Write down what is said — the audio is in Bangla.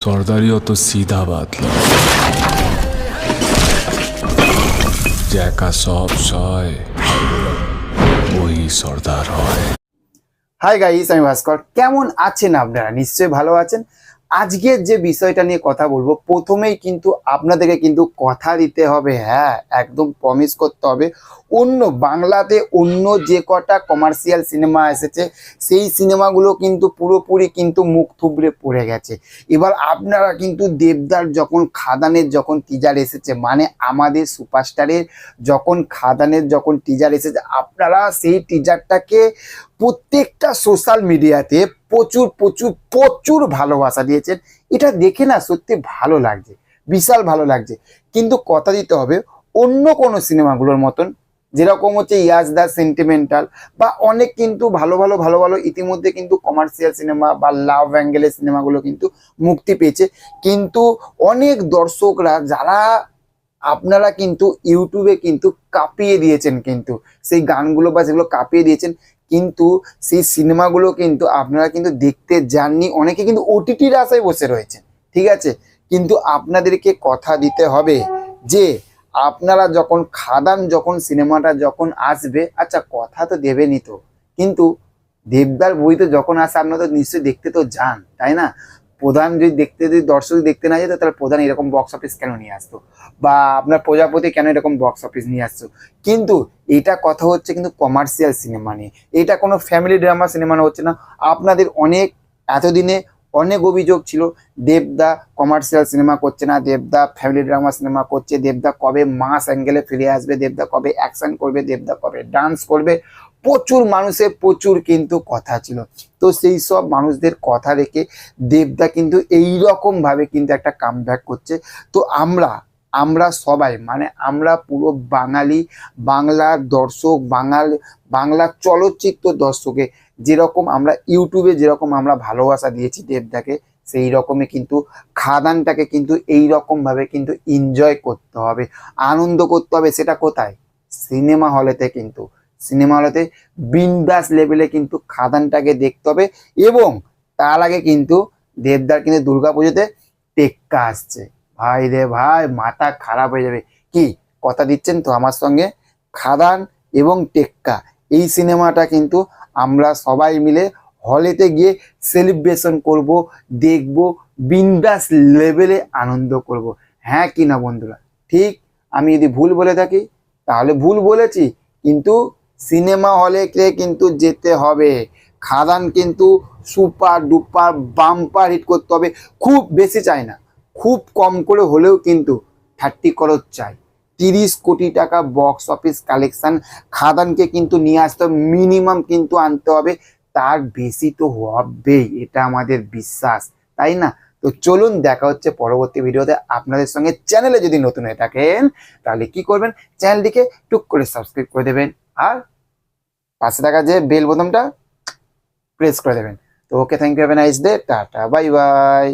সর্দারিও অত সিধা বাতলা জ্যাকা সব সয় ওই সর্দার হয় হাই গাইস আমি ভাস্কর কেমন আছেন আপনারা? নিশ্চয়ই ভালো আছেন। আজকের যে বিষয়টা নিয়ে কথা বলব, প্রথমেই কিন্তু আপনাদেরকে কিন্তু কথা দিতে হবে হ্যাঁ একদম প্রমিস করতে হবে। অন্য বাংলাতে অন্য যে কটা কমার্শিয়াল সিনেমা এসেছে, সেই সিনেমাগুলো কিন্তু পুরোপুরি কিন্তু মুখ থুবড়ে পড়ে গেছে। এবার আপনারা কিন্তু দেবদার যখন, খাদানের যখন টিজার এসেছে মানে আমাদের সুপারস্টারের যখন, খাদানের যখন টিজার এসেছে, আপনারা সেই টিজারটাকে প্রত্যেকটা সোশ্যাল মিডিয়াতে প্রচুর প্রচুর প্রচুর ভালোবাসা দিয়েছেন। এটা দেখে না সত্যি ভালো লাগছে, বিশাল ভালো লাগছে। কিন্তু কথা দিতে হবে, অন্য কোনো সিনেমাগুলোর মতন, যেরকম হচ্ছে ইয়াজ দ্য সেন্টিমেন্টাল বা অনেক কিন্তু ভালো ভালো ভালো ভালো ইতিমধ্যে কিন্তু কমার্শিয়াল সিনেমা বা লাভ অ্যাঙ্গেলের সিনেমাগুলো কিন্তু মুক্তি পেয়েছে। কিন্তু অনেক দর্শকরা, যারা আপনারা কিন্তু ইউটিউবে কিন্তু কাঁপিয়ে দিয়েছেন কিন্তু। সেই গানগুলো বা যেগুলো কাঁপিয়ে দিয়েছেন কিন্তু সেই সিনেমাগুলো কিন্তু আপনারা কিন্তু দেখতে যাননি। অনেকে কিন্তু ওটিটির আশায় বসে রয়েছেন, ঠিক আছে? কিন্তু আপনাদেরকে কথা দিতে হবে যে, আপনারা যখন খাদান যখন সিনেমাটা যখন আসবে আচ্ছা কথা তো দেবেনই তো। কিন্তু দেবদার বই তো যখন আসে, আপনারা তো নিশ্চয়ই দেখতে তো যান, তাই না? প্রধান যদি দেখতে যদি দর্শক দেখতে না যেত, তাহলে প্রধান এরকম বক্স অফিস কেন নিয়ে আসতো? বা আপনার প্রজাপতি কেন এরকম বক্স অফিস নিয়ে আসতো? কিন্তু এটা কথা হচ্ছে কিন্তু কমার্শিয়াল সিনেমা নিয়ে। এটা কোনো ফ্যামিলি ড্রামা সিনেমা হচ্ছে না। আপনাদের অনেক, এতদিনে অনেক অভিযোগ ছিল, দেবদা কমার্শিয়াল সিনেমা করছে না, দেবদা ফ্যামিলি ড্রামা সিনেমা করছে, দেবদা কবে মাস অ্যাঙ্গেলে ফিরে আসবে, দেবদা কবে অ্যাকশন করবে, দেবদা কবে ডান্স করবে। প্রচুর মানুষের প্রচুর কিন্তু কথা ছিল। তো সেই সব মানুষদের কথা রেখে দেবদা কিন্তু এই ভাবে কিন্তু একটা কামব্যাক করছে। তো আমরা আমরা সবাই মানে আমরা পুরো বাঙালি, বাংলার দর্শক, বাঙাল, বাংলা চলচ্চিত্র দর্শকে, যেরকম আমরা ইউটিউবে যেরকম আমরা ভালোবাসা দিয়েছি দেবদাকে সেই রকমই কিন্তু খাদানটাকে কিন্তু এই রকম ভাবে কিন্তু এনজয় করতে হবে। আনন্দ করতে হবে সেটা কোথায়? সিনেমা হলেতে কিন্তু। সিনেমা হলেতে বিন্দাস লেভেলে কিন্তু খাদানটাকে দেখতে হবে এবং তার আগে কিন্তু দেবদার কিন্তু দুর্গাপুজোতে টেক্কা আসছে। ভাই রে ভাই, মাথা খারাপ হয়ে যাবে। কি, কথা দিচ্ছেন তো আমার সঙ্গে? খাদান এবং টেক্কা, এই সিনেমাটা কিন্তু আমরা সবাই মিলে হলেতে গিয়ে সেলিব্রেশন করব, দেখব, বিন্দাস লেভেলে আনন্দ করব। হ্যাঁ কি না বন্ধুরা? ঠিক, আমি যদি ভুল বলে থাকি, তাহলে ভুল বলেছি, কিন্তু সিনেমা হলে কিন্তু যেতে হবে। খাদান কিন্তু সুপার ডুপার বাম্পার হিট করতে হবে। খুব বেশি চাই না, খুব কম করে হলেও কিন্তু থার্টি করোর চাই তিরিশ কোটি টাকা বক্স অফিস কালেকশান খাদানকে কিন্তু নিয়ে আসতে হবে। মিনিমাম কিন্তু আনতে হবে। তার বেশি তো হবেই, এটা আমাদের বিশ্বাস, তাই না? তো চলুন দেখা হচ্ছে পরবর্তী ভিডিওতে। আপনাদের সঙ্গে চ্যানেলে যদি নতুন হয়ে থাকেন, তাহলে কি করবেন? চ্যানেলটিকে টুক করে সাবস্ক্রাইব করে দেবেন। আর পাশে থাকা যে বেল বোতামটা প্রেস করে দেবেন। তো okay thank you have a nice day tata bye bye